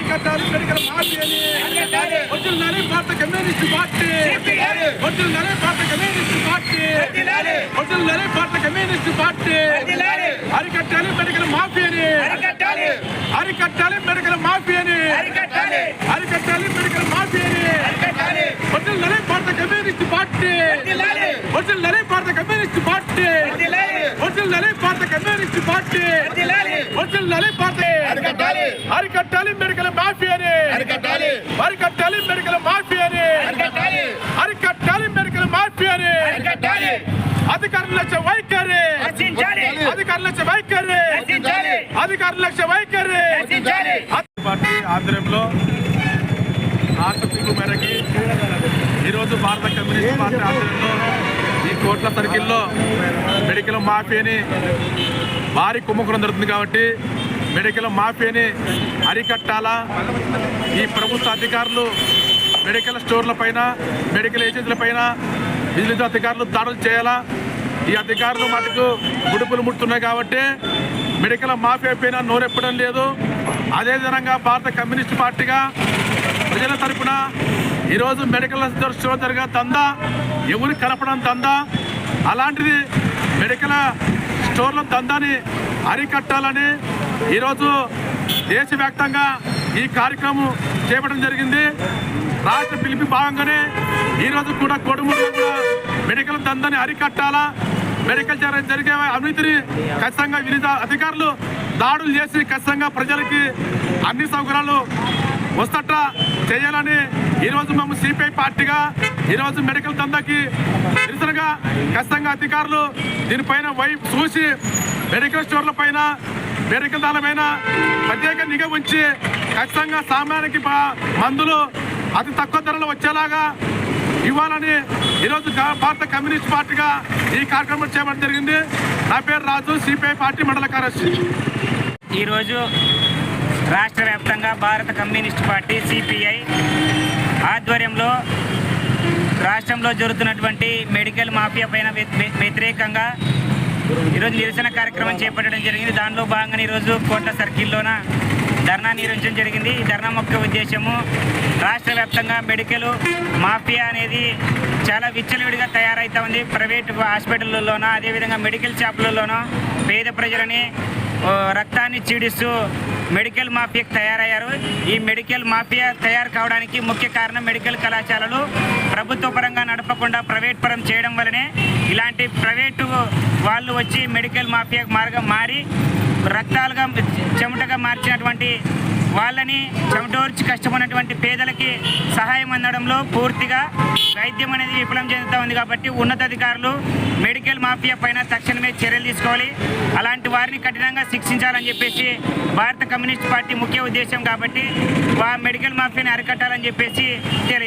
అరికట్టాలి మెడికల్ మాఫియాని వదిలినాలి భారత communist party వదిలినాలి భారత కమ్యూనిస్ట్ పార్టీ వదిలినాలి భారత కమ్యూనిస్ట్ పార్టీ అరికట్టాలి మెడికల్ మాఫియాని అరికట్టాలి మెడికల్ మాఫియాని అరికట్టాలి మెడికల్ మాఫియాని వదిలినాలి భారత కమ్యూనిస్ట్ పార్టీ వదిలినాలి భారత కమ్యూనిస్ట్ పార్టీ వదిలినాలి భారత కమ్యూనిస్ట్ పార్టీ వదిలినాలి భారత అరికట్టాలి. అరికట్టాలి మెడికల్ మాఫియాని అరికట్టాలి. అరికట్టాలి మెడికల్ మాఫియాని అరికట్టాలి. అరికట్టాలి మెడికల్ మాఫియాని అరికట్టాలి. అధికారుల లక్ష వైఖరి. అధికారుల లక్ష వైఖరి. అధికారుల లక్ష వైఖరి. పార్టీ ఆధ్వర్యంలో పిలుపు మేరకి ఈరోజు భారత కమ్యూనిస్ట్ పార్టీ ఆధ్వర్యంలో కోట్ల సర్కిల్లో మెడికల్ మాఫియాని భారీ కుమ్ముకురం జరుగుతుంది కాబట్టి మెడికల్ మాఫియాని అరికట్టాలా? ఈ ప్రభుత్వ అధికారులు మెడికల్ స్టోర్ల పైన మెడికల్ ఏజెన్సీల పైన విజిలెన్స్ అధికారులు దాడులు చేయాలా? ఈ అధికారులు మటుకు గుడుపులు ముడుతున్నాయి కాబట్టి మెడికల్ మాఫియా పైన నోరెప్పడం లేదు. అదేవిధంగా భారత కమ్యూనిస్ట్ పార్టీగా ప్రజల తరఫున ఈరోజు మెడికల్ స్టోర్ జరిగే తందా? ఎవరు కలపడం దందా? అలాంటిది మెడికల్ స్టోర్ల దందాని అరికట్టాలని ఈరోజు దేశవ్యాప్తంగా ఈ కార్యక్రమం చేపట్టడం జరిగింది. రాష్ట్ర పిలిపి భాగంగానే ఈరోజు కూడా కొడుమూరు కూడా మెడికల్ దందాని అరికట్టాలా? మెడికల్ జరిగే అవినీతిని ఖచ్చితంగా వివిధ అధికారులు దాడులు చేసి ఖచ్చితంగా ప్రజలకి అన్ని సౌకర్యాలు వస్తట చేయాలని ఈరోజు మేము సిపిఐ పార్టీగా ఈరోజు మెడికల్ దందాకి నిరసనగా ఖచ్చితంగా అధికారులు దీనిపైన వైపు చూసి మెడికల్ స్టోర్ల పైన మెడికల్ దాని పైన ప్రత్యేక నిఘ ఉంచి ఖచ్చితంగా సామాన్యకి మందులు అతి తక్కువ ధరలో వచ్చేలాగా ఇవ్వాలని ఈరోజు భారత కమ్యూనిస్ట్ పార్టీగా ఈ కార్యక్రమం చేయడం జరిగింది. నా పేరు రాజు సిపిఐ పార్టీ మండల కార్యదర్శి. ఈరోజు రాష్ట్ర వ్యాప్తంగా భారత కమ్యూనిస్ట్ పార్టీ సిపిఐ ఆధ్వర్యంలో రాష్ట్రంలో జరుగుతున్నటువంటి మెడికల్ మాఫియా పైన వ్యతిరేకంగా ఈరోజు నిరసన కార్యక్రమం చేపట్టడం జరిగింది. దానిలో భాగంగా ఈరోజు కోట్ల సర్కిల్లోన ధర్నా నిర్వహించడం జరిగింది. ఈ ధర్నా ముఖ్య ఉద్దేశము రాష్ట్ర వ్యాప్తంగా మెడికల్ మాఫియా అనేది చాలా విచ్చలవిడిగా తయారైతా ఉంది. ప్రైవేట్ హాస్పిటళ్ళలోనూ అదేవిధంగా మెడికల్ షాపులలోనో పేద ప్రజలని రక్తాన్ని చీడిస్తూ మెడికల్ మాఫియాకి తయారయ్యారు. ఈ మెడికల్ మాఫియా తయారు కావడానికి ముఖ్య కారణం మెడికల్ కళాశాలలు ప్రభుత్వ పరంగా నడపకుండా ప్రైవేట్ పరం చేయడం వలనే ఇలాంటి ప్రైవేటు వాళ్ళు వచ్చి మెడికల్ మాఫియాకి మార్గం మారి రక్తాలుగా చెమటగా మార్చినటువంటి వాళ్ళని చెమటోర్చి కష్టపడినటువంటి పేదలకి సహాయం అందడంలో పూర్తిగా వైద్యం అనేది విఫలం చెందుతూ ఉంది కాబట్టి ఉన్నతాధికారులు మెడికల్ మాఫియా పైన తక్షణమే చర్యలు తీసుకోవాలి. అలాంటి వారిని కఠినంగా శిక్షించాలని చెప్పేసి భారత కమ్యూనిస్ట్ పార్టీ ముఖ్య ఉద్దేశం కాబట్టి వా మెడికల్ మాఫియాని అరికట్టాలని చెప్పేసి తెలియజేస్తారు